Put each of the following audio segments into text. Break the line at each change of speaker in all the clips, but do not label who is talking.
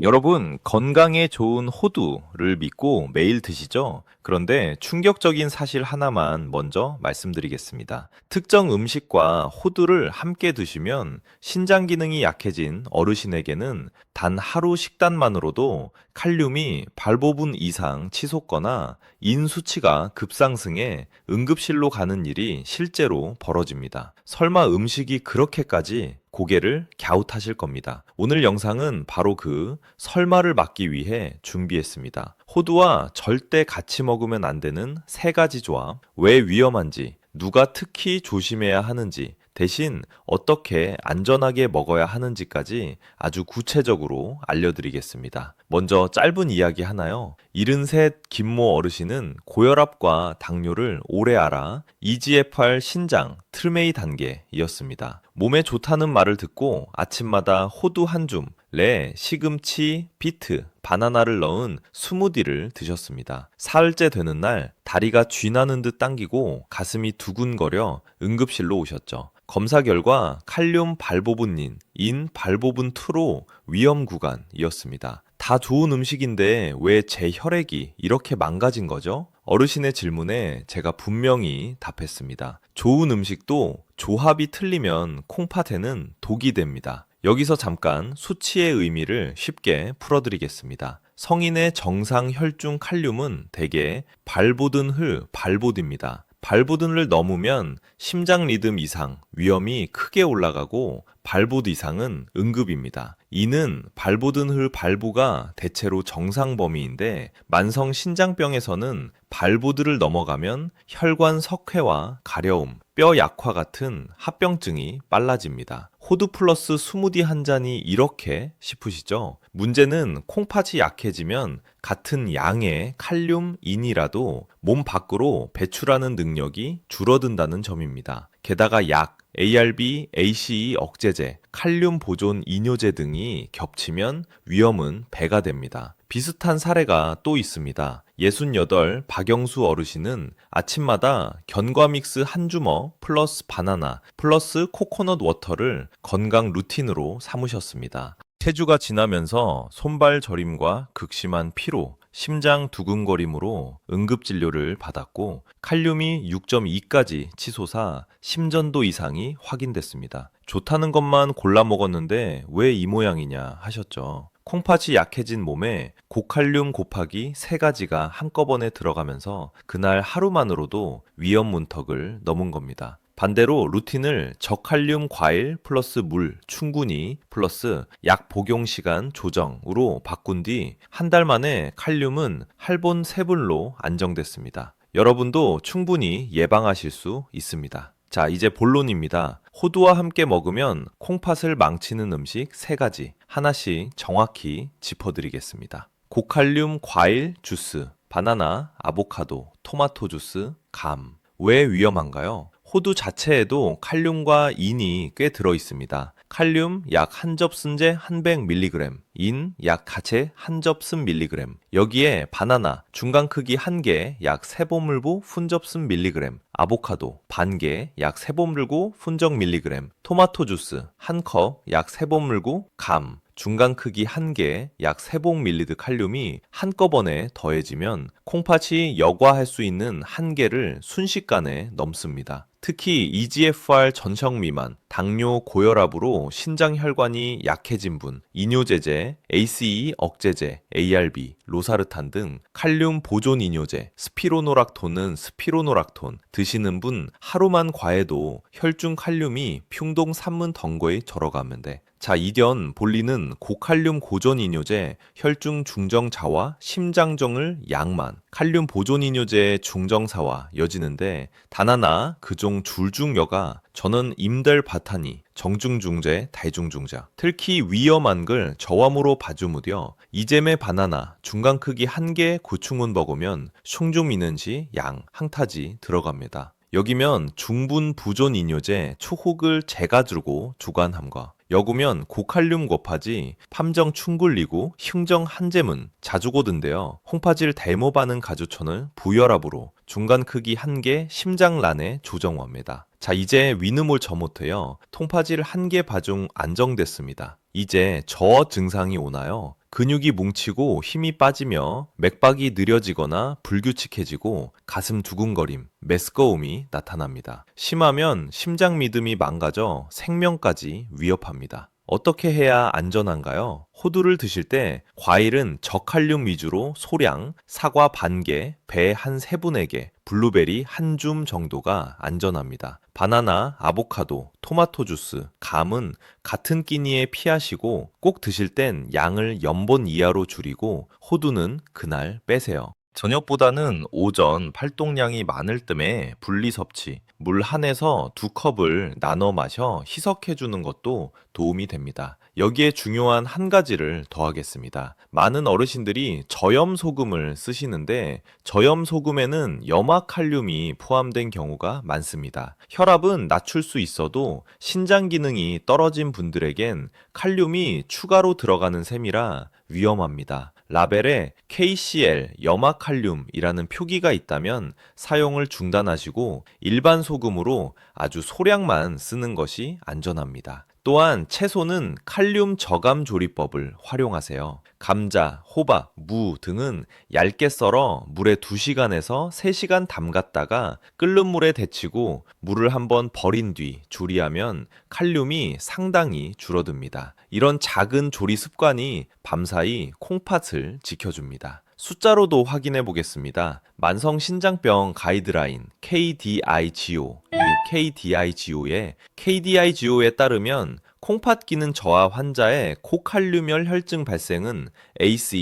여러분, 건강에 좋은 호두를 믿고 매일 드시죠? 그런데 충격적인 사실 하나만 먼저 말씀드리겠습니다. 특정 음식과 호두를 함께 드시면 신장 기능이 약해진 어르신에게는 단 하루 식단만으로도 칼륨이 발보분 이상 치솟거나 인 수치가 급상승해 응급실로 가는 일이 실제로 벌어집니다. 설마 음식이 그렇게까지 고개를 갸웃하실 겁니다. 오늘 영상은 바로 그 설마를 막기 위해 준비했습니다. 호두와 절대 같이 먹으면 안 되는 세 가지 조합, 왜 위험한지, 누가 특히 조심해야 하는지, 대신 어떻게 안전하게 먹어야 하는지까지 아주 구체적으로 알려드리겠습니다. 먼저 짧은 이야기 하나요. 73 김모 어르신은 고혈압과 당뇨를 오래 알아 EGFR 신장 트르메이 단계이었습니다. 몸에 좋다는 말을 듣고 아침마다 호두 한 줌, 레, 시금치, 비트, 바나나를 넣은 스무디를 드셨습니다. 사흘째 되는 날 다리가 쥐나는 듯 당기고 가슴이 두근거려 응급실로 오셨죠. 검사 결과 칼륨 발보분린, 인 발보분2로 위험 구간이었습니다. 다 좋은 음식인데 왜 제 혈액이 이렇게 망가진 거죠? 어르신의 질문에 제가 분명히 답했습니다. 좋은 음식도 조합이 틀리면 콩팥에는 독이 됩니다. 여기서 잠깐 수치의 의미를 쉽게 풀어드리겠습니다. 성인의 정상 혈중 칼륨은 대개 발보든흐 발보드입니다. 발보든을 넘으면 심장 리듬 이상 위험이 크게 올라가고 발보드 이상은 응급입니다. 이는 발보든흐 발부가 대체로 정상 범위인데 만성 신장병에서는 발보드를 넘어가면 혈관 석회와 가려움, 뼈 약화 같은 합병증이 빨라집니다. 호두 플러스 스무디 한 잔이 이렇게 싶으시죠? 문제는 콩팥이 약해지면 같은 양의 칼륨 인이라도 몸 밖으로 배출하는 능력이 줄어든다는 점입니다. 게다가 약, ARB, ACE 억제제, 칼륨 보존 이뇨제 등이 겹치면 위험은 배가 됩니다. 비슷한 사례가 또 있습니다. 68 박영수 어르신은 아침마다 견과 믹스 한 주먹 플러스 바나나 플러스 코코넛 워터를 건강 루틴으로 삼으셨습니다. 체주가 지나면서 손발 저림과 극심한 피로, 심장 두근거림으로 응급 진료를 받았고 칼륨이 6.2까지 치솟아 심전도 이상이 확인됐습니다. 좋다는 것만 골라 먹었는데 왜 이 모양이냐 하셨죠. 콩팥이 약해진 몸에 고칼륨 곱하기 세 가지가 한꺼번에 들어가면서 그날 하루만으로도 위험 문턱을 넘은 겁니다. 반대로 루틴을 저칼륨 과일 플러스 물 충분히 플러스 약 복용 시간 조정으로 바꾼 뒤 한 달 만에 칼륨은 할본 세분로 안정됐습니다. 여러분도 충분히 예방하실 수 있습니다. 자, 이제 본론입니다. 호두와 함께 먹으면 콩팥을 망치는 음식 세 가지 하나씩 정확히 짚어드리겠습니다. 고칼륨 과일 주스, 바나나, 아보카도, 토마토 주스, 감. 왜 위험한가요? 호두 자체에도 칼륨과 인이 꽤 들어 있습니다. 칼륨 약 한 접순제 한 100mg, 인 약 가채 한 접순 mg. 여기에 바나나 중간 크기 한 개 약 세보물고 훈접순 mg, 아보카도 반 개 약 세보물고 훈적 mg, 토마토 주스 한 컵 약 세보물고 감 중간 크기 한 개, 약 세봉 밀리드 칼륨이 한꺼번에 더해지면 콩팥이 여과할 수 있는 한계를 순식간에 넘습니다. 특히 EGFR 전형 미만, 당뇨 고혈압으로 신장 혈관이 약해진 분, 이뇨제제, ACE 억제제, ARB, 로사르탄 등 칼륨 보존 이뇨제, 스피로노락톤은 스피로노락톤 드시는 분 하루만 과해도 혈중 칼륨이 흉동 산문 덩거에 절어가면 돼. 자, 이견 볼리는 고칼륨 고전 이뇨제, 혈중 중정자와 심장정을 양만, 칼륨 보존 이뇨제의 중정사와 여지는데 단 하나 그종 줄중여가 저는 임들 바타니 정중중제 대중중자 특히 위험한 걸 저함으로 봐주무려 이잼의 바나나 중간 크기 한개 구충은 먹으면 숑중미는지 양 항타지 들어갑니다. 여기면 중분 부존 이뇨제 초혹을 제가 주고 주관함과 여구면 고칼륨 곱하지 팜정 충굴리고 흉정 한제문 자주고든데요. 홍파질 대모 반응 가주천을 부혈압으로 중간 크기 한 개 심장란에 조정합니다. 자 이제 위느몰 저모트요. 통파질 한 개 바중 안정됐습니다. 이제 저 증상이 오나요? 근육이 뭉치고 힘이 빠지며 맥박이 느려지거나 불규칙해지고 가슴 두근거림, 메스꺼움이 나타납니다. 심하면 심장 미듬이 망가져 생명까지 위협합니다. 어떻게 해야 안전한가요? 호두를 드실 때 과일은 저칼륨 위주로 소량, 사과 반 개, 배 한 세 분에게, 블루베리 한 줌 정도가 안전합니다. 바나나, 아보카도, 토마토 주스, 감은 같은 끼니에 피하시고 꼭 드실 땐 양을 연본 이하로 줄이고 호두는 그날 빼세요. 저녁보다는 오전 활동량이 많을 뜸에 분리 섭취, 물 한에서 두 컵을 나눠 마셔 희석해 주는 것도 도움이 됩니다. 여기에 중요한 한 가지를 더하겠습니다. 많은 어르신들이 저염 소금을 쓰시는데 저염 소금에는 염화칼륨이 포함된 경우가 많습니다. 혈압은 낮출 수 있어도 신장 기능이 떨어진 분들에겐 칼륨이 추가로 들어가는 셈이라 위험합니다. 라벨에 KCl 염화칼륨이라는 표기가 있다면 사용을 중단하시고 일반 소금으로 아주 소량만 쓰는 것이 안전합니다. 또한 채소는 칼륨 저감 조리법을 활용하세요. 감자, 호박, 무 등은 얇게 썰어 물에 2시간에서 3시간 담갔다가 끓는 물에 데치고 물을 한번 버린 뒤 조리하면 칼륨이 상당히 줄어듭니다. 이런 작은 조리 습관이 밤사이 콩팥을 지켜줍니다. 숫자로도 확인해 보겠습니다. 만성 신장병 가이드라인 KDIGO, 이 KDIGO의 KDIGO에 따르면 콩팥 기능 저하 환자의 고칼륨열 혈증 발생은 AC/ARGO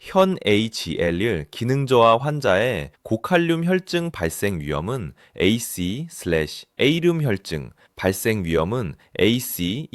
현 HL일 기능 저하 환자의 고칼륨 혈증 발생 위험은 AC/A륨 혈증 발생 위험은 ACE/ARB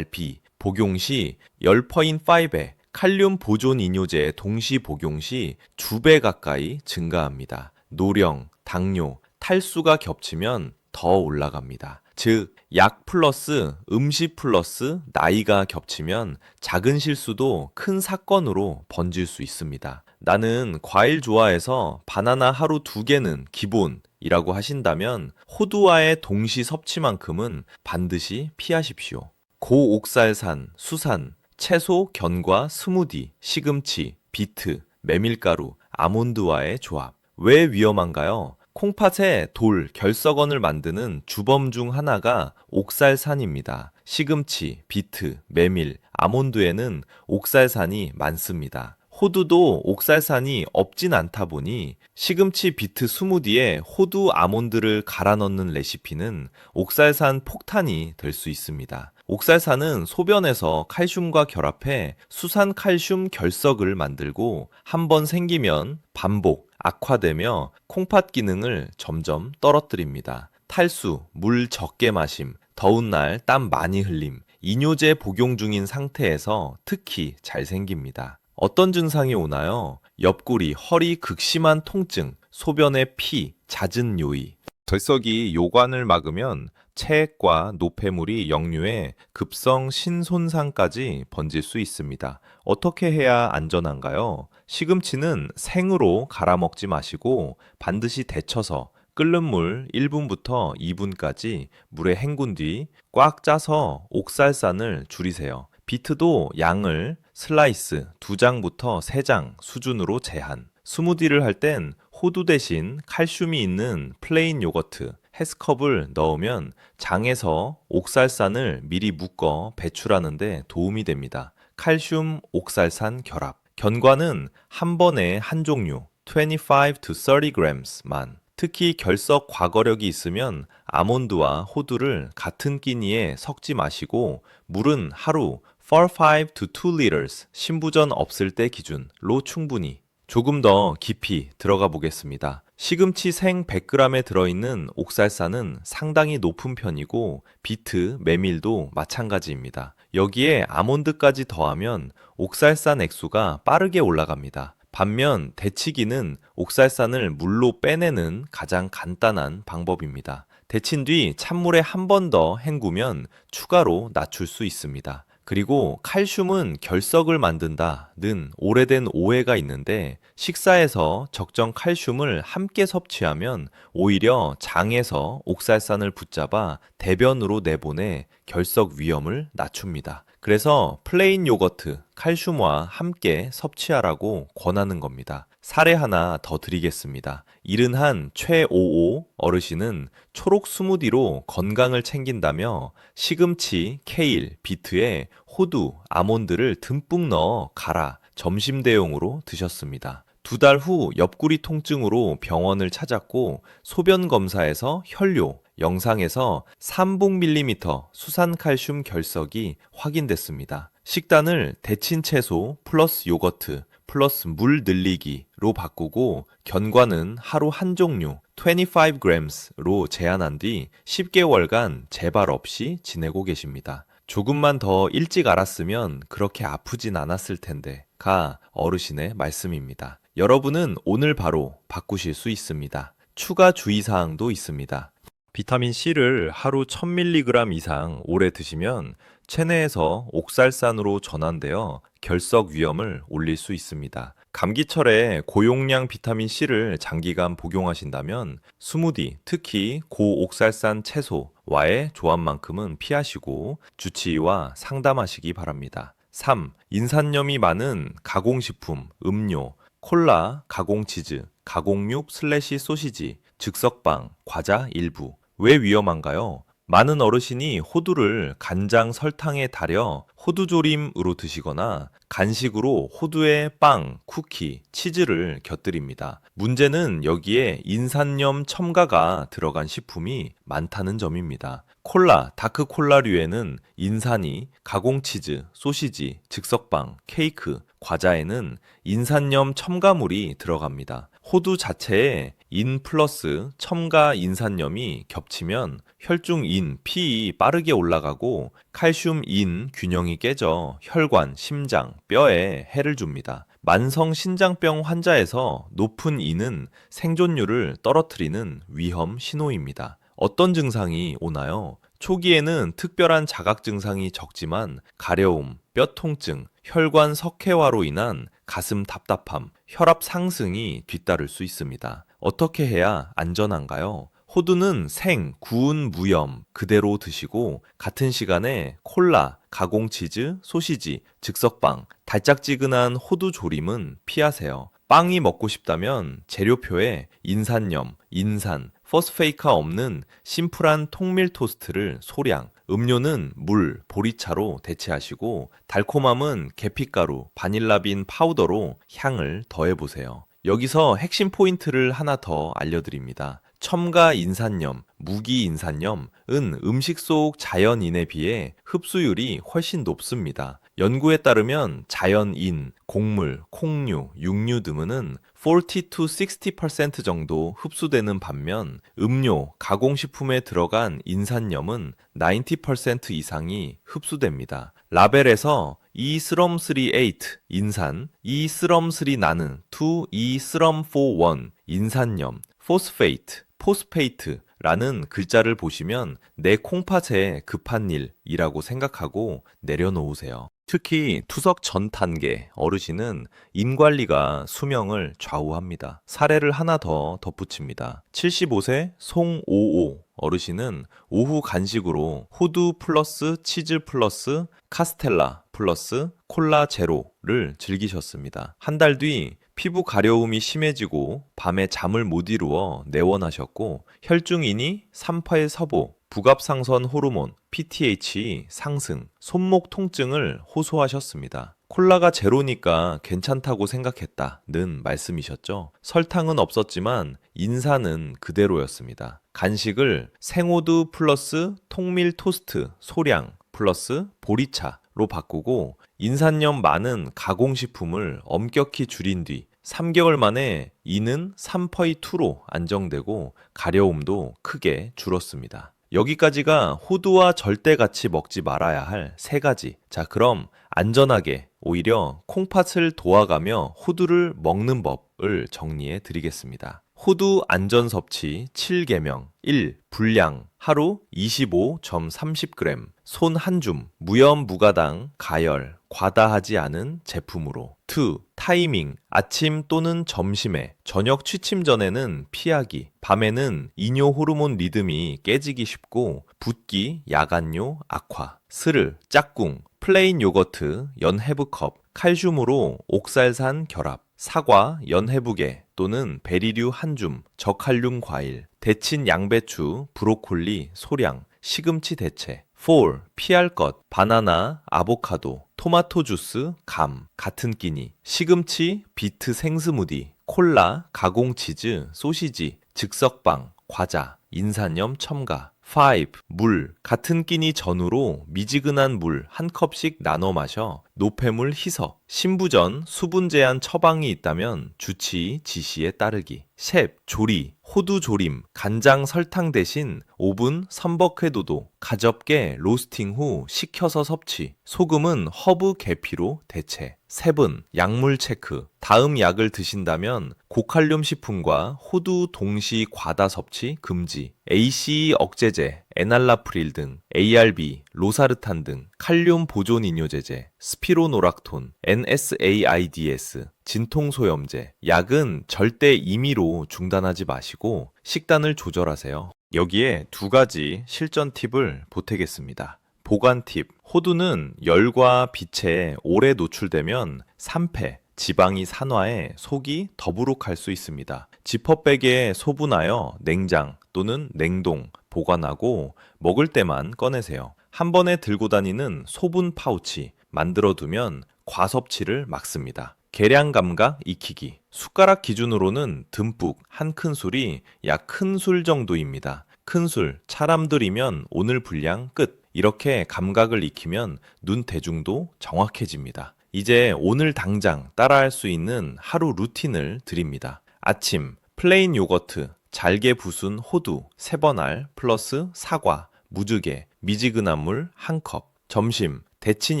복용 시 10.5배 칼륨 보존 이뇨제 동시 복용 시 2배 가까이 증가합니다. 노령, 당뇨, 탈수가 겹치면 더 올라갑니다. 즉, 약 플러스 음식 플러스 나이가 겹치면 작은 실수도 큰 사건으로 번질 수 있습니다. 나는 과일 좋아해서 바나나 하루 두 개는 기본 이라고 하신다면 호두와의 동시 섭취만큼은 반드시 피하십시오. 고옥살산, 수산, 채소, 견과, 스무디, 시금치, 비트, 메밀가루, 아몬드와의 조합. 왜 위험한가요? 콩팥에 돌, 결석원을 만드는 주범 중 하나가 옥살산입니다. 시금치, 비트, 메밀, 아몬드에는 옥살산이 많습니다. 호두도 옥살산이 없진 않다 보니 시금치 비트 스무디에 호두 아몬드를 갈아 넣는 레시피는 옥살산 폭탄이 될 수 있습니다. 옥살산은 소변에서 칼슘과 결합해 수산 칼슘 결석을 만들고 한 번 생기면 반복, 악화되며 콩팥 기능을 점점 떨어뜨립니다. 탈수, 물 적게 마심, 더운 날 땀 많이 흘림, 이뇨제 복용 중인 상태에서 특히 잘 생깁니다. 어떤 증상이 오나요? 옆구리, 허리 극심한 통증, 소변의 피, 잦은 요의. 결석이 요관을 막으면 체액과 노폐물이 역류해 급성 신손상까지 번질 수 있습니다. 어떻게 해야 안전한가요? 시금치는 생으로 갈아 먹지 마시고 반드시 데쳐서 끓는 물 1분부터 2분까지 물에 헹군 뒤 꽉 짜서 옥살산을 줄이세요. 비트도 양을 슬라이스 2장부터 3장 수준으로 제한. 스무디를 할 땐 호두 대신 칼슘이 있는 플레인 요거트, 해스컵을 넣으면 장에서 옥살산을 미리 묶어 배출하는데 도움이 됩니다. 칼슘 옥살산 결합. 견과는 한 번에 한 종류 25 to 30 grams만 특히 결석 과거력이 있으면 아몬드와 호두를 같은 끼니에 섞지 마시고 물은 하루 4-5 to 2 liters 신부전 없을 때 기준로 충분히 조금 더 깊이 들어가 보겠습니다. 시금치 생 100g에 들어있는 옥살산은 상당히 높은 편이고 비트, 메밀도 마찬가지입니다. 여기에 아몬드까지 더하면 옥살산 액수가 빠르게 올라갑니다. 반면 데치기는 옥살산을 물로 빼내는 가장 간단한 방법입니다. 데친 뒤 찬물에 한 번 더 헹구면 추가로 낮출 수 있습니다. 그리고 칼슘은 결석을 만든다는 오래된 오해가 있는데 식사에서 적정 칼슘을 함께 섭취하면 오히려 장에서 옥살산을 붙잡아 대변으로 내보내 결석 위험을 낮춥니다. 그래서 플레인 요거트, 칼슘과 함께 섭취하라고 권하는 겁니다. 사례 하나 더 드리겠습니다. 이른 한 최55 어르신은 초록 스무디로 건강을 챙긴다며 시금치, 케일, 비트에 호두, 아몬드를 듬뿍 넣어 갈아 점심 대용으로 드셨습니다. 두 달 후 옆구리 통증으로 병원을 찾았고 소변 검사에서 혈뇨, 영상에서 300ml 수산칼슘 결석이 확인됐습니다. 식단을 데친 채소 플러스 요거트 플러스 물 늘리기로 바꾸고 견과는 하루 한 종류 25g로 제한한 뒤 10개월간 재발 없이 지내고 계십니다. 조금만 더 일찍 알았으면 그렇게 아프진 않았을 텐데 가 어르신의 말씀입니다. 여러분은 오늘 바로 바꾸실 수 있습니다. 추가 주의사항도 있습니다. 비타민 C를 하루 1000mg 이상 오래 드시면 체내에서 옥살산으로 전환되어 결석 위험을 올릴 수 있습니다. 감기철에 고용량 비타민 C를 장기간 복용하신다면 스무디, 특히 고옥살산 채소와의 조합만큼은 피하시고 주치의와 상담하시기 바랍니다. 3. 인산염이 많은 가공식품, 음료, 콜라, 가공치즈, 가공육 슬래시 소시지, 즉석빵, 과자 일부. 왜 위험한가요? 많은 어르신이 호두를 간장 설탕에 달여 호두조림으로 드시거나 간식으로 호두에 빵, 쿠키, 치즈를 곁들입니다. 문제는 여기에 인산염 첨가가 들어간 식품이 많다는 점입니다. 콜라, 다크콜라류에는 인산이, 가공치즈, 소시지, 즉석빵, 케이크, 과자에는 인산염 첨가물이 들어갑니다. 호두 자체에 인 플러스 첨가 인산염이 겹치면 혈중 인, P이 빠르게 올라가고 칼슘 인 균형이 깨져 혈관, 심장, 뼈에 해를 줍니다. 만성 신장병 환자에서 높은 인은 생존율을 떨어뜨리는 위험 신호입니다. 어떤 증상이 오나요? 초기에는 특별한 자각 증상이 적지만 가려움, 뼈 통증, 혈관 석회화로 인한 가슴 답답함, 혈압 상승이 뒤따를 수 있습니다. 어떻게 해야 안전한가요? 호두는 생, 구운 무염 그대로 드시고 같은 시간에 콜라, 가공치즈, 소시지, 즉석빵, 달짝지근한 호두 조림은 피하세요. 빵이 먹고 싶다면 재료표에 인산염, 인산, 포스페이카 없는 심플한 통밀 토스트를 소량, 음료는 물, 보리차로 대체하시고 달콤함은 계피가루, 바닐라빈 파우더로 향을 더해보세요. 여기서 핵심 포인트를 하나 더 알려드립니다. 첨가 인산염, 무기 인산염은 음식 속 자연인에 비해 흡수율이 훨씬 높습니다. 연구에 따르면 자연인, 곡물, 콩류, 육류 등은 40 to 60% 정도 흡수되는 반면 음료, 가공식품에 들어간 인산염은 90% 이상이 흡수됩니다. 라벨에서 이 스럼 38 인산, 이 스럼 3 나는 2, 이 스럼 4 1 인산염, 포스페이트, 포스페이트 라는 글자를 보시면 내 콩팥에 급한 일이라고 생각하고 내려놓으세요. 특히 투석 전 단계 어르신은 인 관리가 수명을 좌우합니다. 사례를 하나 더 덧붙입니다. 75세 송오오 어르신은 오후 간식으로 호두 플러스 치즈 플러스 카스텔라 플러스 콜라 제로를 즐기셨습니다. 한 달 뒤 피부 가려움이 심해지고 밤에 잠을 못 이루어 내원하셨고 혈중인이 38 서보, 부갑상선 호르몬 PTH 상승, 손목 통증을 호소하셨습니다. 콜라가 제로니까 괜찮다고 생각했다는 말씀이셨죠. 설탕은 없었지만 인산은 그대로였습니다. 간식을 생호두 플러스 통밀 토스트 소량 플러스 보리차로 바꾸고 인산염 많은 가공식품을 엄격히 줄인 뒤 3개월 만에 이는 3%2로 안정되고 가려움도 크게 줄었습니다. 여기까지가 호두와 절대 같이 먹지 말아야 할 세 가지. 자, 그럼 안전하게 오히려 콩팥을 도와가며 호두를 먹는 법을 정리해 드리겠습니다. 호두 안전 섭취 7개명 1. 분량 하루 25.30g 손 한 줌 무염 무가당 가열 과다하지 않은 제품으로 2. 타이밍 아침 또는 점심에 저녁 취침 전에는 피하기 밤에는 이뇨 호르몬 리듬이 깨지기 쉽고 붓기 야간뇨 악화 스르 짝꿍 플레인 요거트, 연해부컵, 칼슘으로 옥살산 결합, 사과, 연해부계 또는 베리류 한 줌, 저칼륨 과일, 데친 양배추, 브로콜리, 소량, 시금치 대체, 4. 피할 것, 바나나, 아보카도, 토마토 주스, 감, 같은 끼니, 시금치, 비트 생스무디, 콜라, 가공치즈, 소시지, 즉석빵, 과자, 인산염 첨가. 5. 물. 같은 끼니 전후로 미지근한 물 한 컵씩 나눠 마셔 노폐물 희석. 신부전, 수분 제한 처방이 있다면 주치, 지시에 따르기. 셉, 조리, 호두 조림, 간장 설탕 대신 오븐, 선벅회도도, 가볍게 로스팅 후 식혀서 섭취. 소금은 허브 계피로 대체. 세븐, 약물 체크. 다음 약을 드신다면 고칼륨 식품과 호두 동시 과다 섭취 금지. ACE 억제제, 에날라프릴 등, ARB, 로사르탄 등, 칼륨 보존 이뇨제제, 스피로노락톤, NSAIDS, 진통소염제, 약은 절대 임의로 중단하지 마시고 식단을 조절하세요. 여기에 두 가지 실전 팁을 보태겠습니다. 보관 팁. 호두는 열과 빛에 오래 노출되면 산패, 지방이 산화해 속이 더부룩할 수 있습니다. 지퍼백에 소분하여 냉장 또는 냉동, 보관하고 먹을 때만 꺼내세요. 한 번에 들고 다니는 소분 파우치 만들어 두면 과섭취를 막습니다. 계량 감각 익히기. 숟가락 기준으로는 듬뿍 한 큰술이 약 큰 술 정도입니다. 큰 술, 차람들이면 오늘 분량 끝. 이렇게 감각을 익히면 눈 대중도 정확해집니다. 이제 오늘 당장 따라할 수 있는 하루 루틴을 드립니다. 아침, 플레인 요거트, 잘게 부순 호두, 세번알 플러스 사과, 무지개, 미지근한 물 한 컵. 점심, 데친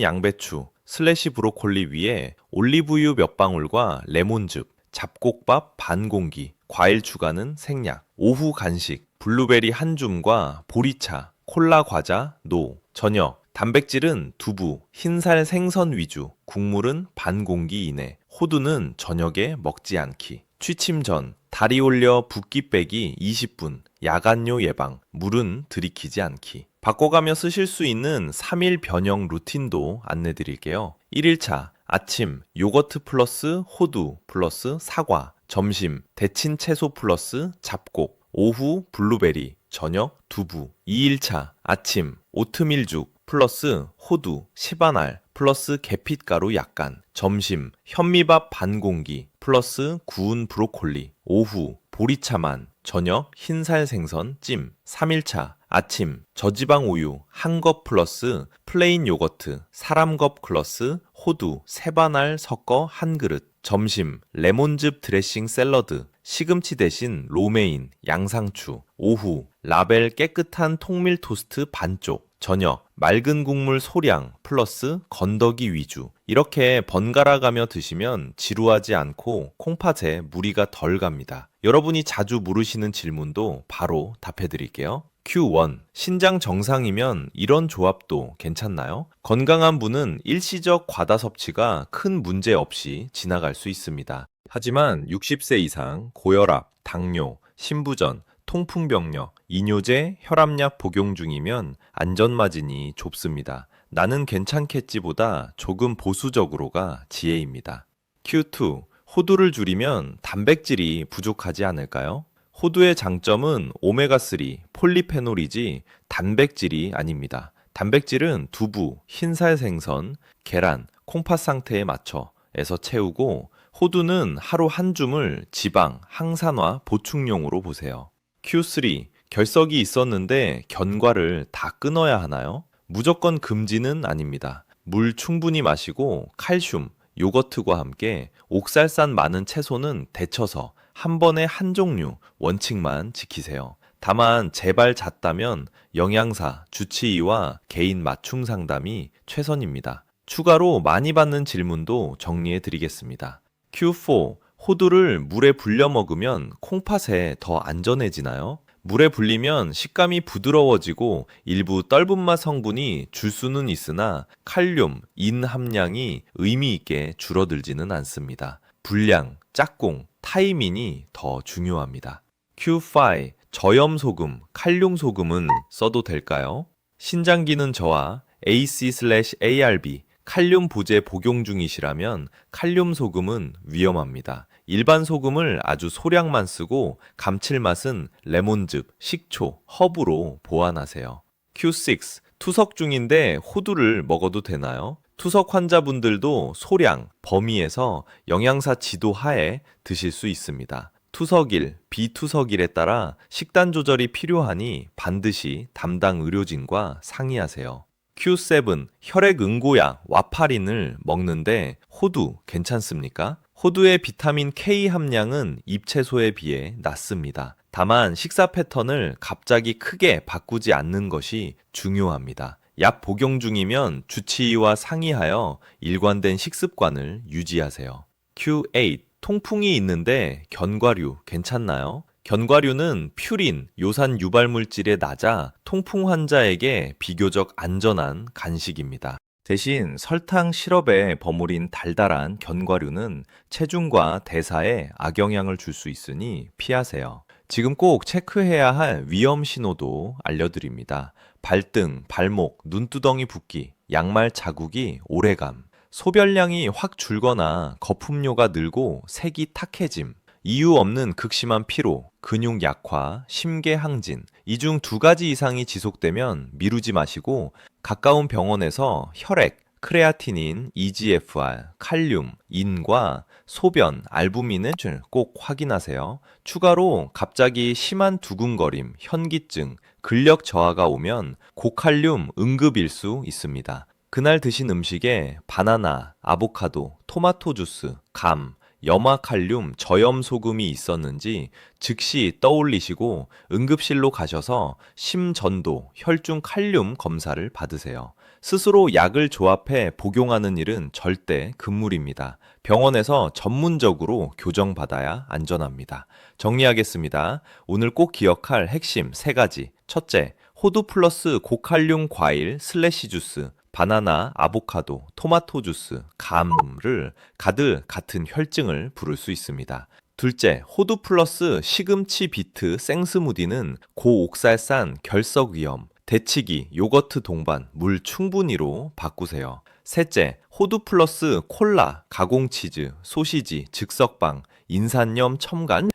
양배추, 슬래시 브로콜리 위에 올리브유 몇 방울과 레몬즙, 잡곡밥 반 공기, 과일 추가는 생략. 오후 간식, 블루베리 한 줌과 보리차, 콜라 과자, 노. 저녁, 단백질은 두부, 흰살 생선 위주, 국물은 반 공기 이내, 호두는 저녁에 먹지 않기. 취침 전, 다리 올려 붓기 빼기 20분, 야간요 예방, 물은 들이키지 않기. 바꿔가며 쓰실 수 있는 3일 변형 루틴도 안내 드릴게요. 1일차, 아침, 요거트 플러스 호두 플러스 사과, 점심, 데친 채소 플러스 잡곡, 오후, 블루베리, 저녁, 두부. 2일차, 아침, 오트밀죽 플러스 호두, 시바날 플러스 계핏가루 약간. 점심, 현미밥 반 공기 플러스 구운 브로콜리. 오후, 보리차만. 저녁, 흰살 생선 찜. 3일차, 아침, 저지방 우유 한 컵 플러스 플레인 요거트 사람컵 플러스 호두 세바날 섞어 한 그릇. 점심, 레몬즙 드레싱 샐러드, 시금치 대신 로메인, 양상추. 오후, 라벨 깨끗한 통밀 토스트 반쪽. 저녁, 맑은 국물 소량 플러스 건더기 위주. 이렇게 번갈아 가며 드시면 지루하지 않고 콩팥에 무리가 덜 갑니다. 여러분이 자주 물으시는 질문도 바로 답해 드릴게요. Q1. 신장 정상이면 이런 조합도 괜찮나요? 건강한 분은 일시적 과다 섭취가 큰 문제 없이 지나갈 수 있습니다. 하지만 60세 이상 고혈압, 당뇨, 신부전, 통풍병력, 이뇨제, 혈압약 복용 중이면 안전마진이 좁습니다. 나는 괜찮겠지보다 조금 보수적으로가 지혜입니다. Q2. 호두를 줄이면 단백질이 부족하지 않을까요? 호두의 장점은 오메가3, 폴리페놀이지 단백질이 아닙니다. 단백질은 두부, 흰살 생선, 계란, 콩팥 상태에 맞춰 에서 채우고 호두는 하루 한 줌을 지방, 항산화 보충용으로 보세요. Q3. 결석이 있었는데 견과를 다 끊어야 하나요? 무조건 금지는 아닙니다. 물 충분히 마시고 칼슘, 요거트와 함께 옥살산 많은 채소는 데쳐서 한 번에 한 종류 원칙만 지키세요. 다만 제발 잦다면 영양사, 주치의와 개인 맞춤 상담이 최선입니다. 추가로 많이 받는 질문도 정리해 드리겠습니다. Q4. 호두를 물에 불려 먹으면 콩팥에 더 안전해지나요? 물에 불리면 식감이 부드러워지고 일부 떫은 맛 성분이 줄 수는 있으나 칼륨, 인 함량이 의미 있게 줄어들지는 않습니다. 분량, 짝꿍, 타이밍이 더 중요합니다. Q5 저염 소금, 칼륨 소금은 써도 될까요? 신장 기능 저하, AC/ARB 칼륨 보제 복용 중이시라면 칼륨 소금은 위험합니다. 일반 소금을 아주 소량만 쓰고 감칠맛은 레몬즙, 식초, 허브로 보완하세요. Q6 투석 중인데 호두를 먹어도 되나요? 투석 환자분들도 소량, 범위에서 영양사 지도 하에 드실 수 있습니다. 투석일, 비투석일에 따라 식단 조절이 필요하니 반드시 담당 의료진과 상의하세요. Q7 혈액 응고약 와파린을 먹는데 호두 괜찮습니까? 호두의 비타민 K 함량은 잎채소에 비해 낮습니다. 다만 식사 패턴을 갑자기 크게 바꾸지 않는 것이 중요합니다. 약 복용 중이면 주치의와 상의하여 일관된 식습관을 유지하세요. Q8 통풍이 있는데 견과류 괜찮나요? 견과류는 퓨린, 요산 유발 물질에 낮아 통풍 환자에게 비교적 안전한 간식입니다. 대신 설탕 시럽에 버무린 달달한 견과류는 체중과 대사에 악영향을 줄 수 있으니 피하세요. 지금 꼭 체크해야 할 위험 신호도 알려드립니다. 발등, 발목, 눈두덩이 붓기, 양말 자국이 오래감, 소변량이 확 줄거나 거품료가 늘고 색이 탁해짐, 이유 없는 극심한 피로, 근육 약화, 심계 항진, 이 중 두 가지 이상이 지속되면 미루지 마시고 가까운 병원에서 혈액, 크레아티닌, EGFR, 칼륨, 인과 소변, 알부민을 꼭 확인하세요. 추가로 갑자기 심한 두근거림, 현기증, 근력 저하가 오면 고칼륨 응급일 수 있습니다. 그날 드신 음식에 바나나, 아보카도, 토마토 주스, 감, 염화칼륨 저염 소금이 있었는지 즉시 떠올리시고 응급실로 가셔서 심전도 혈중 칼륨 검사를 받으세요. 스스로 약을 조합해 복용하는 일은 절대 금물입니다. 병원에서 전문적으로 교정받아야 안전합니다. 정리하겠습니다. 오늘 꼭 기억할 핵심 세 가지. 첫째, 호두 플러스 고칼륨 과일 슬래시 주스 바나나, 아보카도, 토마토 주스, 감을 가득 같은 혈증을 부를 수 있습니다. 둘째, 호두 플러스 시금치 비트 생스무디는 고옥살산 결석 위험, 데치기, 요거트 동반, 물 충분히로 바꾸세요. 셋째, 호두 플러스 콜라, 가공치즈, 소시지, 즉석빵, 인산염 첨간은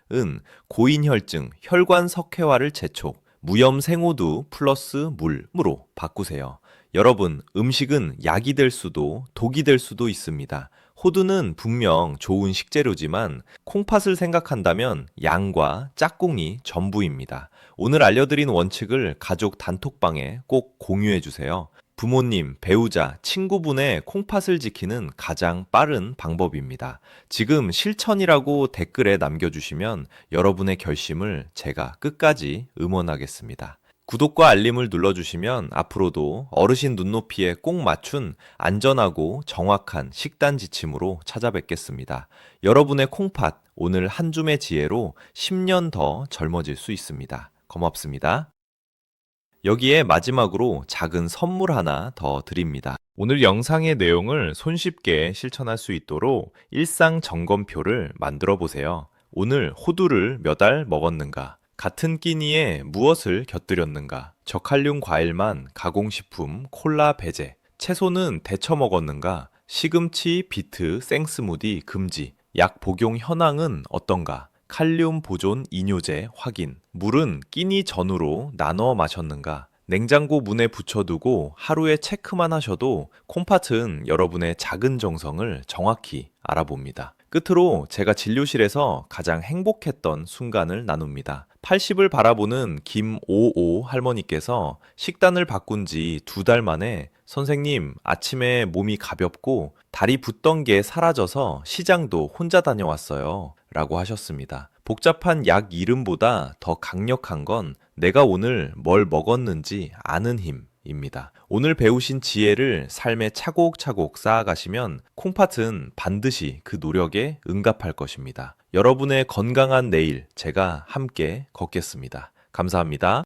고인혈증, 혈관 석회화를 재촉, 무염 생호두 플러스 물으로 바꾸세요. 여러분, 음식은 약이 될 수도 독이 될 수도 있습니다. 호두는 분명 좋은 식재료지만 콩팥을 생각한다면 양과 짝꿍이 전부입니다. 오늘 알려드린 원칙을 가족 단톡방에 꼭 공유해 주세요. 부모님, 배우자, 친구분의 콩팥을 지키는 가장 빠른 방법입니다. 지금 실천이라고 댓글에 남겨주시면 여러분의 결심을 제가 끝까지 응원하겠습니다. 구독과 알림을 눌러주시면 앞으로도 어르신 눈높이에 꼭 맞춘 안전하고 정확한 식단 지침으로 찾아뵙겠습니다. 여러분의 콩팥, 오늘 한 줌의 지혜로 10년 더 젊어질 수 있습니다. 고맙습니다. 여기에 마지막으로 작은 선물 하나 더 드립니다. 오늘 영상의 내용을 손쉽게 실천할 수 있도록 일상 점검표를 만들어 보세요. 오늘 호두를 몇 알 먹었는가? 같은 끼니에 무엇을 곁들였는가? 저칼륨 과일만 가공식품, 콜라 배제, 채소는 데쳐 먹었는가? 시금치, 비트, 생스무디 금지, 약 복용 현황은 어떤가? 칼륨 보존 이뇨제 확인, 물은 끼니 전후로 나눠 마셨는가? 냉장고 문에 붙여두고 하루에 체크만 하셔도 콩팥은 여러분의 작은 정성을 정확히 알아봅니다. 끝으로 제가 진료실에서 가장 행복했던 순간을 나눕니다. 80을 바라보는 김오오 할머니께서 식단을 바꾼 지 두 달 만에 선생님, 아침에 몸이 가볍고 다리 붓던 게 사라져서 시장도 혼자 다녀왔어요. 라고 하셨습니다. 복잡한 약 이름보다 더 강력한 건 내가 오늘 뭘 먹었는지 아는 힘 입니다. 오늘 배우신 지혜를 삶에 차곡차곡 쌓아가시면 콩팥은 반드시 그 노력에 응답할 것입니다. 여러분의 건강한 내일 제가 함께 걷겠습니다. 감사합니다.